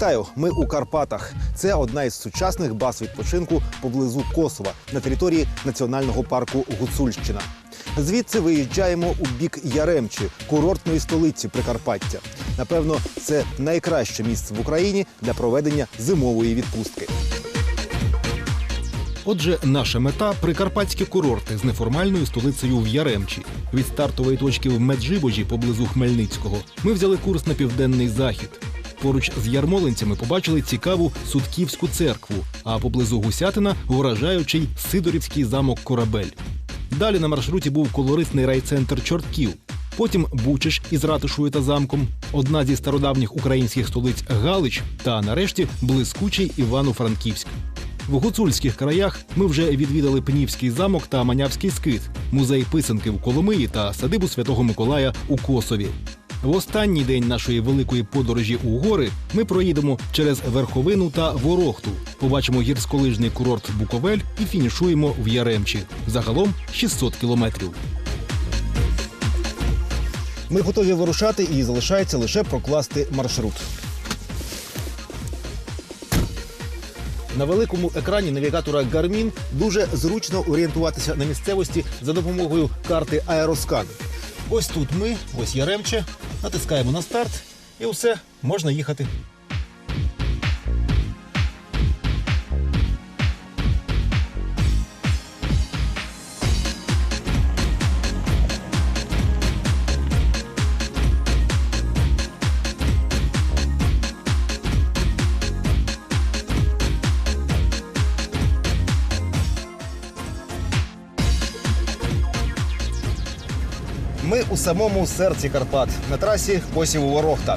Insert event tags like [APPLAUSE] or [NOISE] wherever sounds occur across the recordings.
Вітаю! Ми у Карпатах. Це одна із сучасних баз відпочинку поблизу Косова на території національного парку Гуцульщина. Звідси виїжджаємо у бік Яремчі, курортної столиці Прикарпаття. Напевно, це найкраще місце в Україні для проведення зимової відпустки. Отже, наша мета прикарпатські курорти з неформальною столицею в Яремчі. Від стартової точки в Меджибожі поблизу Хмельницького ми взяли курс на південний захід. Поруч з ярмолинцями побачили цікаву Судківську церкву, а поблизу Гусятина вражаючий Сидорівський замок Корабель. Далі на маршруті був колоритний райцентр Чортків. Потім Бучиш із ратушою та замком, одна зі стародавніх українських столиць Галич та нарешті блискучий Івано-Франківськ. В гуцульських краях ми вже відвідали Пнівський замок та Манявський скит, музей писанки в Коломиї та садибу Святого Миколая у Косові. В останній день нашої великої подорожі у гори ми проїдемо через Верховину та Ворохту, побачимо гірськолижний курорт Буковель і фінішуємо в Яремчі. Загалом 600 кілометрів. Ми готові вирушати і залишається лише прокласти маршрут. На великому екрані навігатора Garmin дуже зручно орієнтуватися на місцевості за допомогою карти Аероскан. Ось тут ми, ось Яремче, натискаємо на старт, і все, можна їхати. Самому серці Карпат на трасі Косів Ворохта.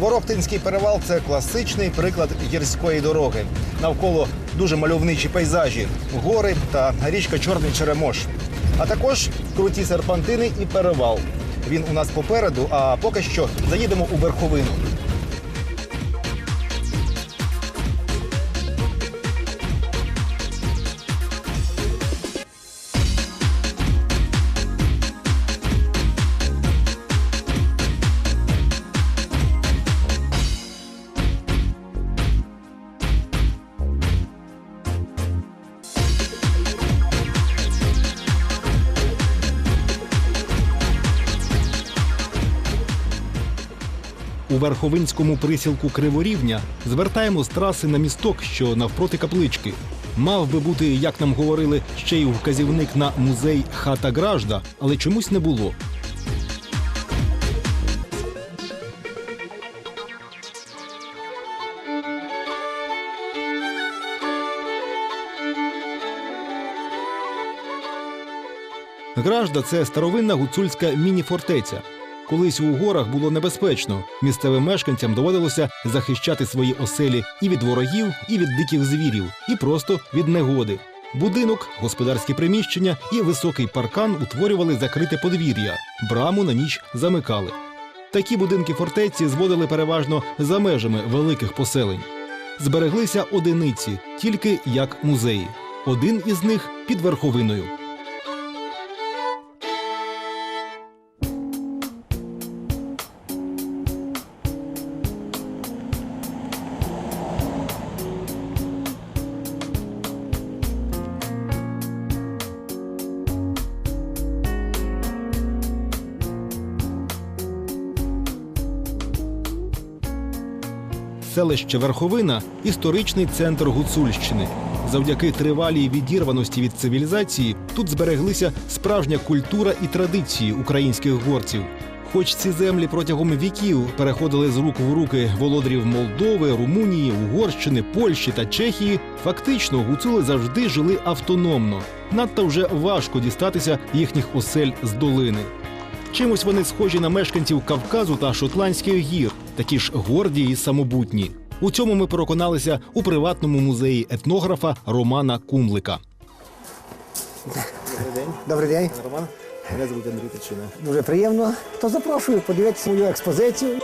Ворохтинський перевал це класичний приклад гірської дороги. Навколо дуже мальовничі пейзажі, гори та річка Чорний Черемош. А також круті серпантини і перевал. Він у нас попереду, а поки що заїдемо у верховину. У верховинському присілку Криворівня звертаємо з траси на місток, що навпроти каплички. Мав би бути, як нам говорили, ще й вказівник на музей хата Гражда, але чомусь не було. Гражда це старовинна гуцульська міні-фортеця. Колись у горах було небезпечно. Місцевим мешканцям доводилося захищати свої оселі і від ворогів, і від диких звірів, і просто від негоди. Будинок, господарські приміщення і високий паркан утворювали закрите подвір'я, браму на ніч замикали. Такі будинки фортеці зводили переважно за межами великих поселень. Збереглися одиниці, тільки як музеї. Один із них під верховиною. Селище Верховина історичний центр Гуцульщини. Завдяки тривалій відірваності від цивілізації тут збереглися справжня культура і традиції українських горців. Хоч ці землі протягом віків переходили з рук в руки володарів Молдови, Румунії, Угорщини, Польщі та Чехії, фактично гуцули завжди жили автономно. Надто вже важко дістатися їхніх осель з долини. Чимось вони схожі на мешканців Кавказу та Шотландських гір, такі ж горді і самобутні. У цьому ми переконалися у приватному музеї етнографа Романа Кумлика. Добрий день, Добрий день, Роман. Мене звуть Андрій Тичина. дуже приємно. То запрошую подивитися мою експозицію.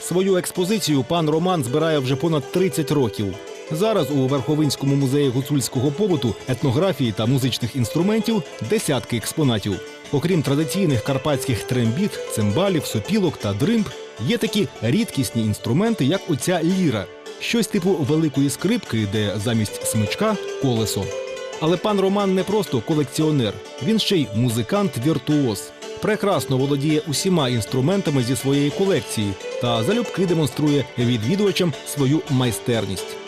Свою експозицію пан Роман збирає вже понад 30 років. Зараз у Верховинському музеї гуцульського побуту, етнографії та музичних інструментів десятки експонатів. Окрім традиційних карпатських трембіт, цимбалів, сопілок та дримб, Є такі рідкісні інструменти, як оця ліра, щось типу великої скрипки, де замість смичка колесо. Але пан Роман не просто колекціонер, він ще й музикант-віртуоз. Прекрасно володіє усіма інструментами зі своєї колекції та залюбки демонструє відвідувачам свою майстерність.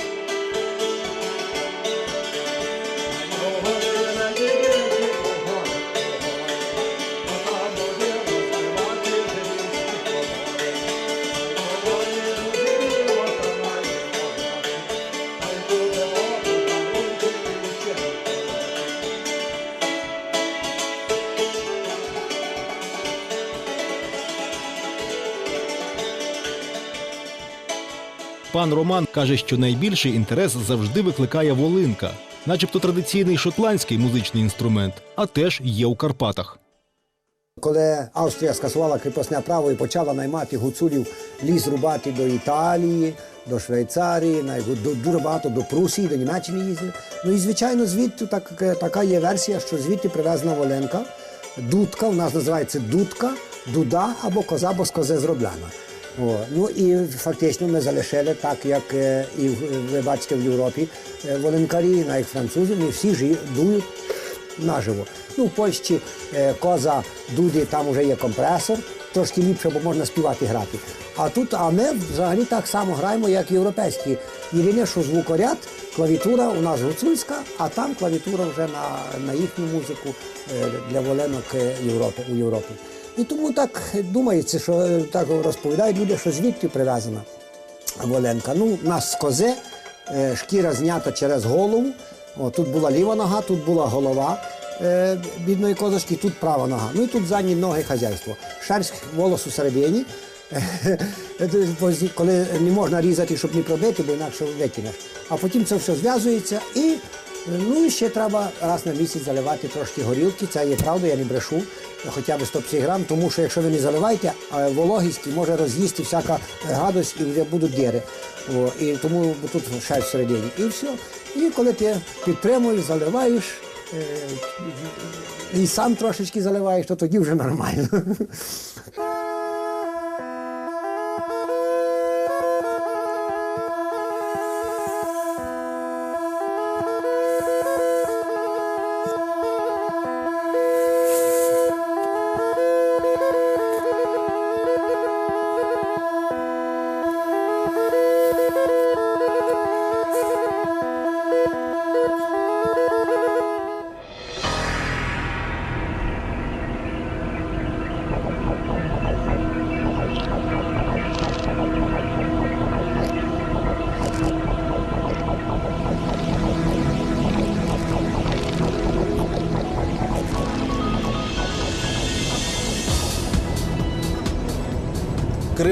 Пан Роман каже, що найбільший інтерес завжди викликає волинка, начебто традиційний шотландський музичний інструмент, а теж є у Карпатах. Коли Австрія скасувала кріпосне право і почала наймати гуцулів ліс рубати до Італії, до Швейцарії, дуже багато до Прусії, до Німеччини їздили. Ну і звичайно, звідти так, така є версія, що звідти привезена Воленка, дудка, у нас називається дудка, дуда або коза, бо з кози зроблена. О, ну і фактично ми залишили так, як е, і ви бачите в Європі, е, воленкарі, навіть французи, вони всі жі, дують наживо. Ну, в Польщі е, коза дуди, там вже є компресор, трошки ліпше, бо можна співати грати. А тут, а ми взагалі так само граємо, як європейські. Єдине, що звукоряд, клавітура у нас гуцульська, а там клавітура вже на, на їхню музику для воленок е, Європи, у Європі. І тому так думається, що е, так розповідають люди, що звідти привезена. Воленка. Ну, у нас з кози, е, шкіра знята через голову. О, тут була ліва нога, тут була голова е, бідної козочки, тут права нога. Ну і тут задні ноги хазяйство. Шерсть волос у середині. [LAUGHS] Коли не можна різати, щоб не пробити, бо інакше викинеш. А потім це все зв'язується і ну і ще треба раз на місяць заливати трошки горілки. Це є правда, я не брешу, хоча б 150 грам, тому що якщо ви не заливаєте, вологість може роз'їсти всяка гадость і вже будуть діри. О, і тому тут шерсть всередині. І все. І коли ти підтримуєш, заливаєш. е, І сам трошечки заливаєш, то тоді вже нормально.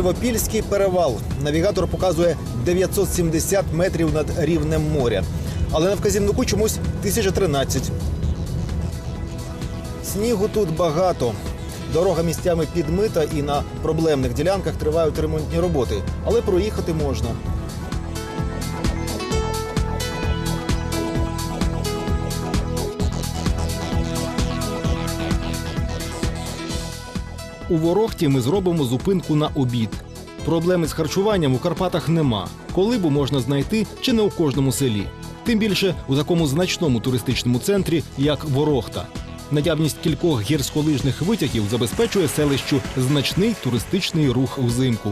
Кривопільський перевал. Навігатор показує 970 метрів над рівнем моря. Але на вказівнику чомусь 1013. Снігу тут багато. Дорога місцями підмита і на проблемних ділянках тривають ремонтні роботи, але проїхати можна. У Ворохті ми зробимо зупинку на обід. Проблеми з харчуванням у Карпатах нема. Коли б можна знайти чи не у кожному селі. Тим більше у такому значному туристичному центрі, як Ворохта. Наявність кількох гірськолижних витягів забезпечує селищу значний туристичний рух взимку.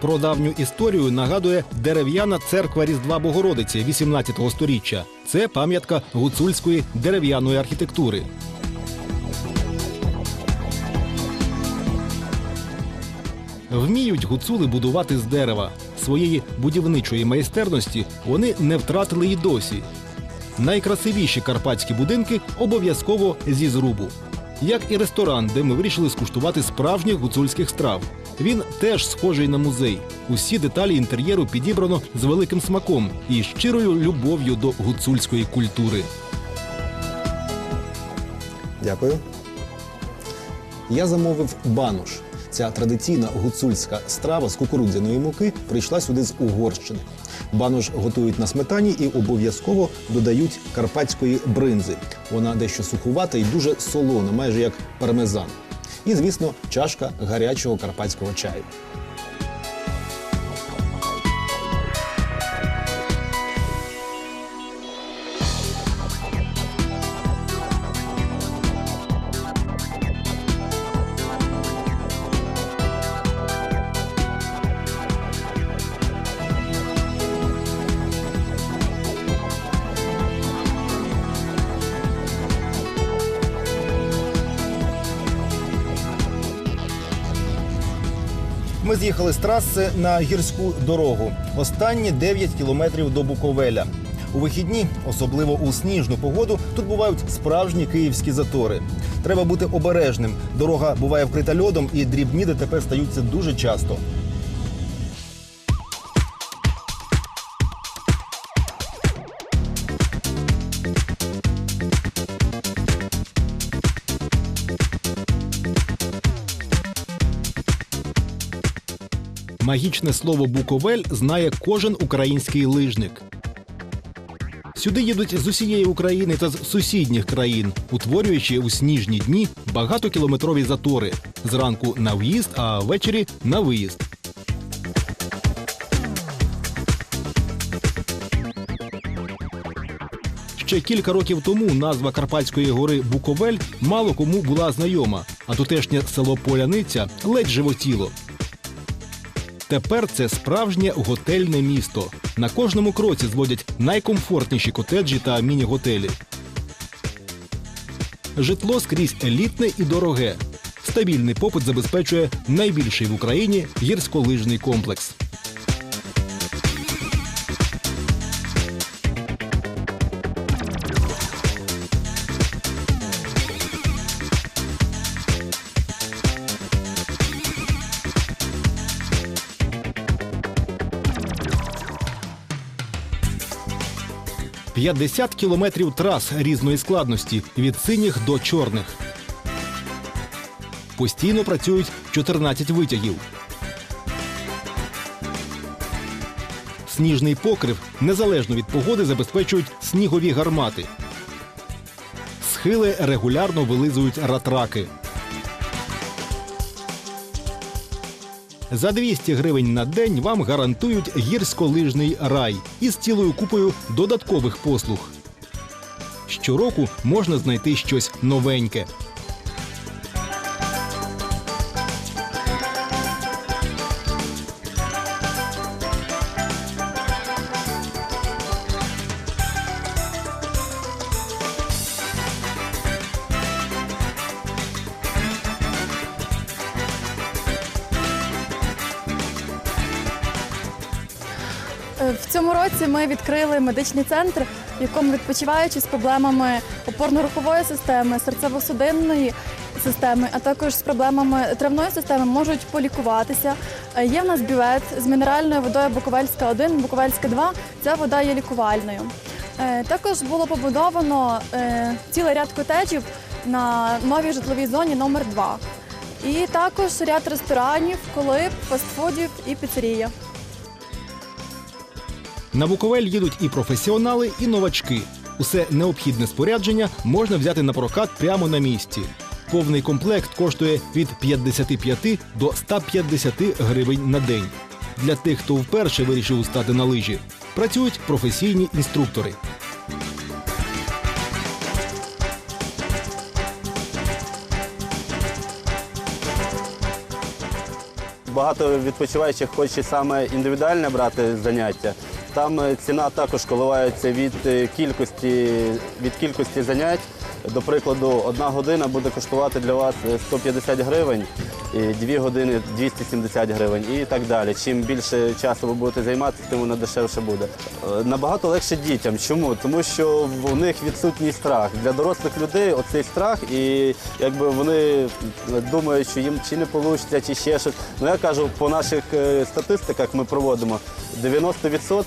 Про давню історію нагадує дерев'яна церква Різдва Богородиці 18 століття. Це пам'ятка гуцульської дерев'яної архітектури. Вміють гуцули будувати з дерева. Своєї будівничої майстерності вони не втратили й досі. Найкрасивіші карпатські будинки обов'язково зі зрубу. Як і ресторан, де ми вирішили скуштувати справжніх гуцульських страв. Він теж схожий на музей. Усі деталі інтер'єру підібрано з великим смаком і щирою любов'ю до гуцульської культури. Дякую. Я замовив бануш. Ця традиційна гуцульська страва з кукурудзяної муки прийшла сюди з Угорщини. Банош готують на сметані і обов'язково додають карпатської бринзи. Вона дещо сухувата і дуже солона, майже як пармезан. І, звісно, чашка гарячого карпатського чаю. З'їхали з траси на гірську дорогу. Останні 9 кілометрів до Буковеля. У вихідні, особливо у сніжну погоду, тут бувають справжні київські затори. Треба бути обережним. Дорога буває вкрита льодом, і дрібні ДТП стаються дуже часто. Магічне слово Буковель знає кожен український лижник. Сюди їдуть з усієї України та з сусідніх країн, утворюючи у сніжні дні багатокілометрові затори. Зранку на в'їзд, а ввечері на виїзд. Ще кілька років тому назва Карпатської гори Буковель мало кому була знайома, а тутешнє село Поляниця ледь животіло. Тепер це справжнє готельне місто. На кожному кроці зводять найкомфортніші котеджі та міні-готелі. Житло скрізь елітне і дороге. Стабільний попит забезпечує найбільший в Україні гірськолижний комплекс. – 50 кілометрів трас різної складності від синіх до чорних. Постійно працюють 14 витягів. Сніжний покрив незалежно від погоди забезпечують снігові гармати. Схили регулярно вилизують ратраки. За 200 гривень на день вам гарантують гірськолижний рай із цілою купою додаткових послуг. Щороку можна знайти щось новеньке. Відкрили медичний центр, в якому відпочиваючи з проблемами опорно-рухової системи, серцево-судинної системи, а також з проблемами травної системи можуть полікуватися. Е, Є в нас бювет з мінеральною водою Буковельська 1, Буковельська 2. Ця вода є лікувальною. Е, Також було побудовано е, цілий ряд котеджів на новій житловій зоні номер 2 І також ряд ресторанів, колиб, фастфудів і піцерія. На Буковель їдуть і професіонали, і новачки. Усе необхідне спорядження можна взяти на прокат прямо на місці. Повний комплект коштує від 55 до 150 гривень на день. Для тих, хто вперше вирішив стати на лижі, працюють професійні інструктори. Багато відпочиваючих хоче саме індивідуальне брати заняття. Там е, ціна також коливається від е, кількості, від кількості занять. До прикладу, одна година буде коштувати для вас е, 150 гривень, дві години 270 гривень і так далі. Чим більше часу ви будете займатися, тим воно дешевше буде. Е, Набагато легше дітям. Чому? Тому що у них відсутній страх. Для дорослих людей оцей страх, і якби вони думають, що їм чи не вийде, чи ще щось. Ну я кажу, по наших е, статистиках ми проводимо 90%,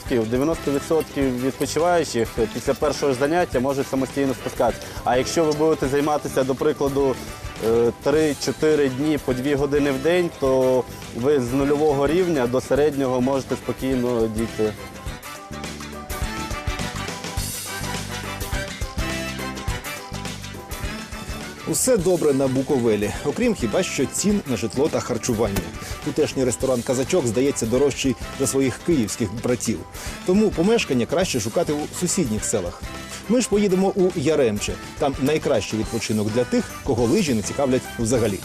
90% відпочиваючих після першого заняття можуть самостійно спускатися. Якщо ви будете займатися, до прикладу, е, 3-4 дні по 2 години в день, то ви з нульового рівня до середнього можете спокійно дійти. Усе добре на Буковелі, окрім хіба що цін на житло та харчування. Тутешній ресторан Казачок здається дорожчий за своїх київських братів. Тому помешкання краще шукати у сусідніх селах. Ми ж поїдемо у Яремче. Там найкращий відпочинок для тих, кого лижі не цікавлять взагалі.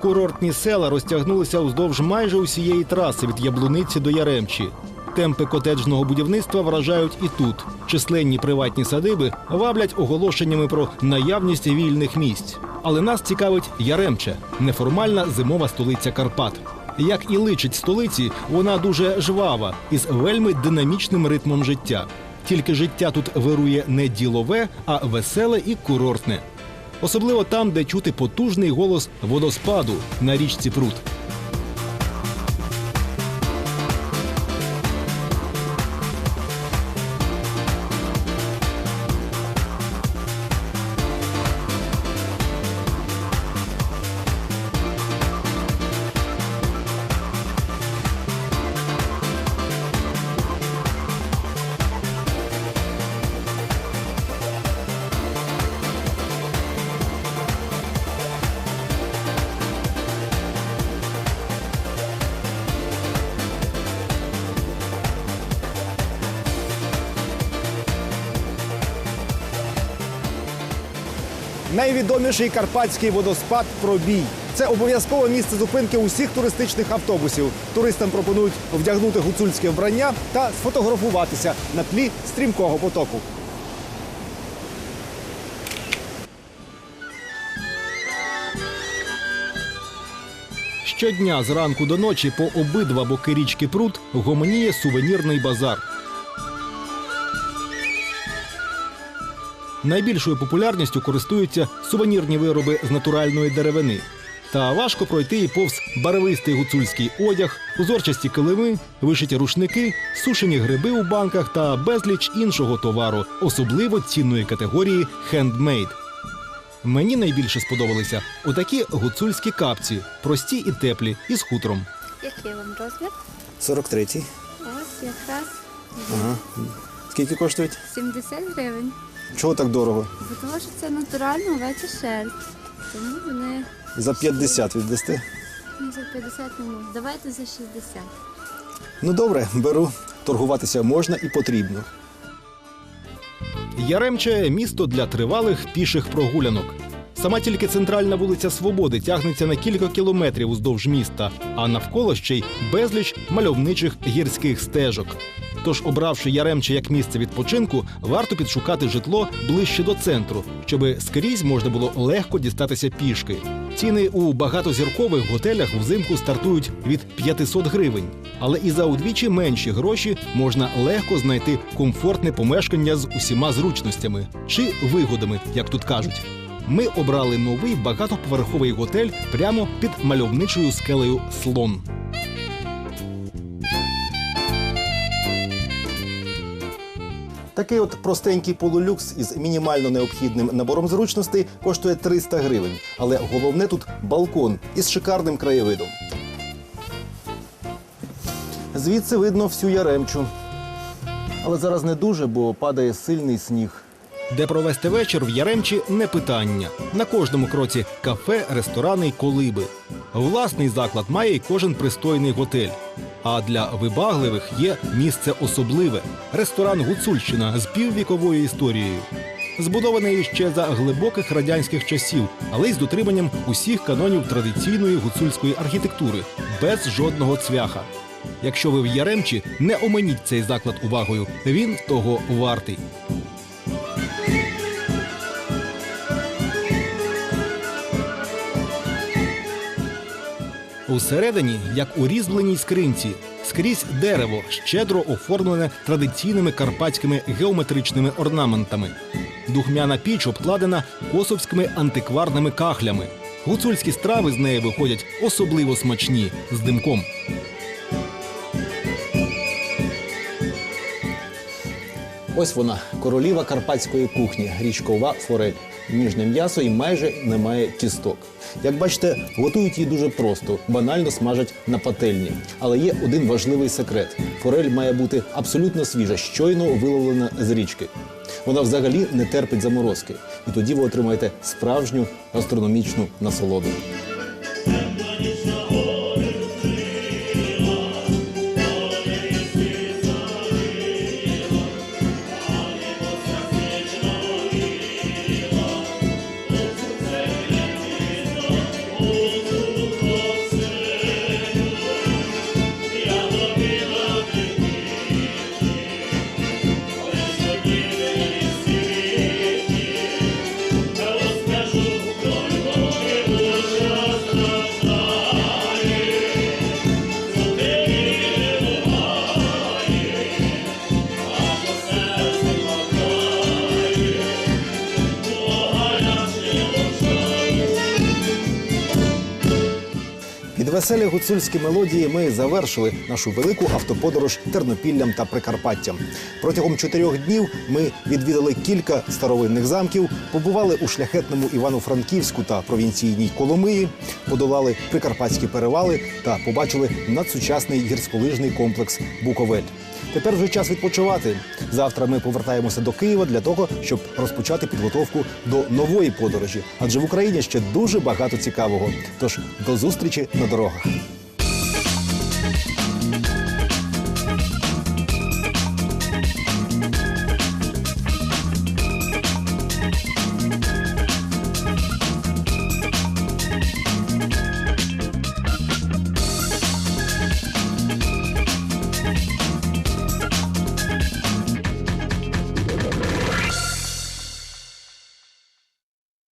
Курортні села розтягнулися уздовж майже усієї траси від Яблуниці до Яремчі. Темпи котеджного будівництва вражають і тут. Численні приватні садиби ваблять оголошеннями про наявність вільних місць. Але нас цікавить Яремче, неформальна зимова столиця Карпат. Як і личить столиці, вона дуже жвава із вельми динамічним ритмом життя. Тільки життя тут вирує не ділове, а веселе і курортне. Особливо там, де чути потужний голос водоспаду на річці Прут. Найвідоміший карпатський водоспад Пробій. Це обов'язкове місце зупинки усіх туристичних автобусів. Туристам пропонують вдягнути гуцульське вбрання та сфотографуватися на тлі стрімкого потоку. Щодня з ранку до ночі по обидва боки річки Прут гомоніє сувенірний базар. Найбільшою популярністю користуються сувенірні вироби з натуральної деревини. Та важко пройти і повз барвистий гуцульський одяг, узорчасті килими, вишиті рушники, сушені гриби у банках та безліч іншого товару, особливо цінної категорії хендмейд. Мені найбільше сподобалися отакі гуцульські капці, прості і теплі, із хутром. Який вам розмір? 43-й. Ось якраз Ага. Скільки коштують? 70 гривень. Чого так дорого? Бо тому що це натурально овеча шерсть. Тому вони За 50 віддасти. ну, за 50 не можуть. Давайте за 60. Ну добре, беру. Торгуватися можна і потрібно. Яремче місто для тривалих піших прогулянок. Сама тільки центральна вулиця Свободи тягнеться на кілька кілометрів уздовж міста, а навколо ще й безліч мальовничих гірських стежок. Тож, обравши Яремче як місце відпочинку, варто підшукати житло ближче до центру, щоби скрізь можна було легко дістатися пішки. Ціни у багатозіркових готелях взимку стартують від 500 гривень, але і за удвічі менші гроші можна легко знайти комфортне помешкання з усіма зручностями чи вигодами, як тут кажуть. Ми обрали новий багатоповерховий готель прямо під мальовничою скелею Слон. Такий от простенький полулюкс із мінімально необхідним набором зручностей коштує 300 гривень. Але головне тут балкон із шикарним краєвидом. Звідси видно всю яремчу. Але зараз не дуже, бо падає сильний сніг. Де провести вечір в Яремчі не питання. На кожному кроці кафе, ресторани й колиби. Власний заклад має й кожен пристойний готель. А для вибагливих є місце особливе ресторан Гуцульщина з піввіковою історією. Збудований ще за глибоких радянських часів, але й з дотриманням усіх канонів традиційної гуцульської архітектури, без жодного цвяха. Якщо ви в Яремчі, не оминіть цей заклад увагою. Він того вартий. Усередині, як у різьбленій скринці, скрізь дерево, щедро оформлене традиційними карпатськими геометричними орнаментами. Духмяна піч обкладена косовськими антикварними кахлями. Гуцульські страви з неї виходять особливо смачні з димком. Ось вона, короліва карпатської кухні, річкова форель. Ніжне м'ясо і майже немає кісток. Як бачите, готують її дуже просто, банально смажать на пательні. Але є один важливий секрет: форель має бути абсолютно свіжа, щойно виловлена з річки. Вона взагалі не терпить заморозки, і тоді ви отримаєте справжню гастрономічну насолоду. Веселі гуцульські мелодії ми завершили нашу велику автоподорож Тернопіллям та Прикарпаттям. Протягом чотирьох днів ми відвідали кілька старовинних замків, побували у шляхетному Івано-Франківську та провінційній Коломиї, подолали прикарпатські перевали та побачили надсучасний гірськолижний комплекс Буковель. Тепер вже час відпочивати. Завтра ми повертаємося до Києва для того, щоб розпочати підготовку до нової подорожі. Адже в Україні ще дуже багато цікавого. Тож до зустрічі на дорогах.